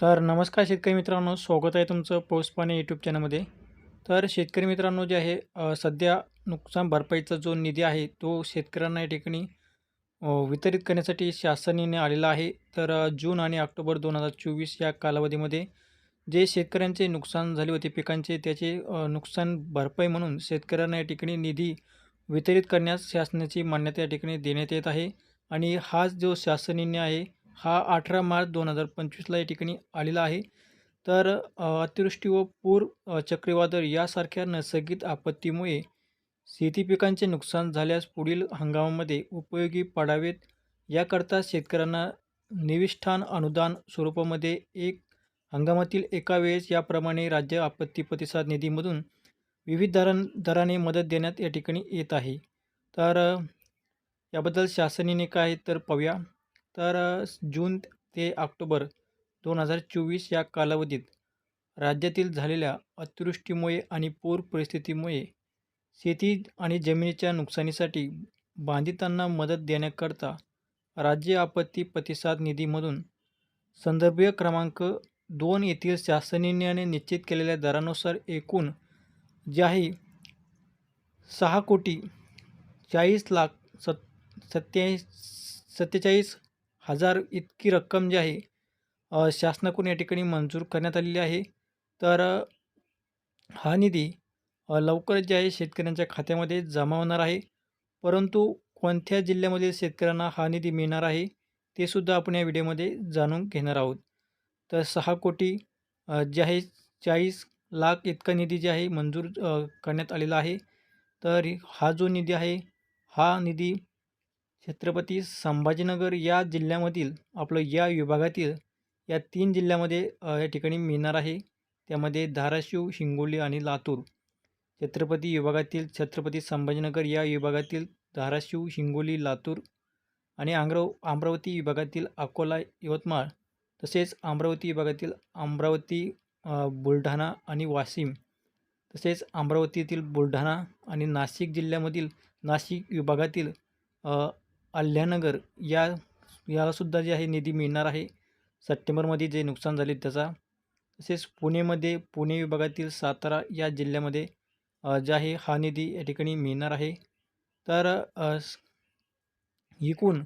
तर नमस्कार शेतकरी मित्रांनो स्वागत आहे तुमचं पोस्ट पाणी यूट्यूब चॅनलमध्ये तर शेतकरी मित्रांनो जे आहे सध्या नुकसान भरपाईचा जो निधी आहे तो शेतकऱ्यांना या ठिकाणी वितरित करण्यासाठी शासनाने आलेला आहे. तर जून आणि ऑक्टोबर दोन हजार चोवीस या कालावधीमध्ये जे शेतकऱ्यांचे नुकसान झाले होते पिकांचे त्याचे नुकसान भरपाई म्हणून शेतकऱ्यांना या ठिकाणी निधी वितरित करण्यास शासनाची मान्यता या ठिकाणी देण्यात येत आहे. आणि हा जो शासन निर्णय आहे हा अठरा मार्च दोन हजार पंचवीसला या ठिकाणी आलेला आहे. तर अतिवृष्टी व पूर चक्रीवादळ यासारख्या नैसर्गिक आपत्तीमुळे शेती पिकांचे नुकसान झाल्यास पुढील हंगामामध्ये उपयोगी पडावेत. याकरता शेतकऱ्यांना निविष्ठान अनुदान स्वरूपामध्ये एक हंगामातील एका वेळेस याप्रमाणे राज्य आपत्ती प्रतिसाद निधीमधून विविध दरां दराने मदत देण्यात या ठिकाणी येत आहे. तर याबद्दल शासनाने काय तर पाहूया. तर जून ते ऑक्टोबर दोन हजार चोवीस या कालावधीत राज्यातील झालेल्या अतिवृष्टीमुळे आणि पूर परिस्थितीमुळे शेती आणि जमिनीच्या नुकसानीसाठी बांधितांना मदत देण्याकरता राज्य आपत्ती प्रतिसाद निधीमधून संदर्भीय क्रमांक दोन येथील शासन निश्चित केलेल्या दरानुसार एकूण जे आहे सहा कोटी चाळीस लाख सत सत्याऐंशी सत्तेचाळीस हजार इतकी रक्कम जी आहे शासनाकडून या ठिकाणी मंजूर करण्यात आलेली आहे. तर हा निधी लवकरच जे आहे शेतकऱ्यांच्या खात्यामध्ये जमा होणार आहे. परंतु कोणत्या जिल्ह्यामधील शेतकऱ्यांना हा निधी मिळणार आहे ते सुद्धा आपण या व्हिडिओमध्ये जाणून घेणार आहोत. तर सहा कोटी जे आहे चाळीस लाख इतका निधी जे आहे मंजूर करण्यात आलेला आहे. तर हा जो निधी आहे हा निधी छत्रपती संभाजीनगर या जिल्ह्यामधील आपलं या विभागातील या तीन जिल्ह्यामध्ये या ठिकाणी मिळणार आहे. त्यामध्ये धाराशिव हिंगोली आणि लातूर. छत्रपती विभागातील छत्रपती संभाजीनगर या विभागातील धाराशिव हिंगोली लातूर आणि आंग्रव अमरावती विभागातील अकोला यवतमाळ तसेच अमरावती विभागातील अमरावती बुलढाणा आणि वाशिम तसेच अमरावतीतील बुलढाणा आणि नाशिक जिल्ह्यामधील नाशिक विभागातील अल्ह्यानगर या यालासुद्धा जे आहे निधी मिळणार आहे. सप्टेंबरमध्ये जे नुकसान झाले त्याचा तसेच पुणेमध्ये पुणे विभागातील सातारा या जिल्ह्यामध्ये जे आहे हा निधी या ठिकाणी मिळणार आहे. तर एकूण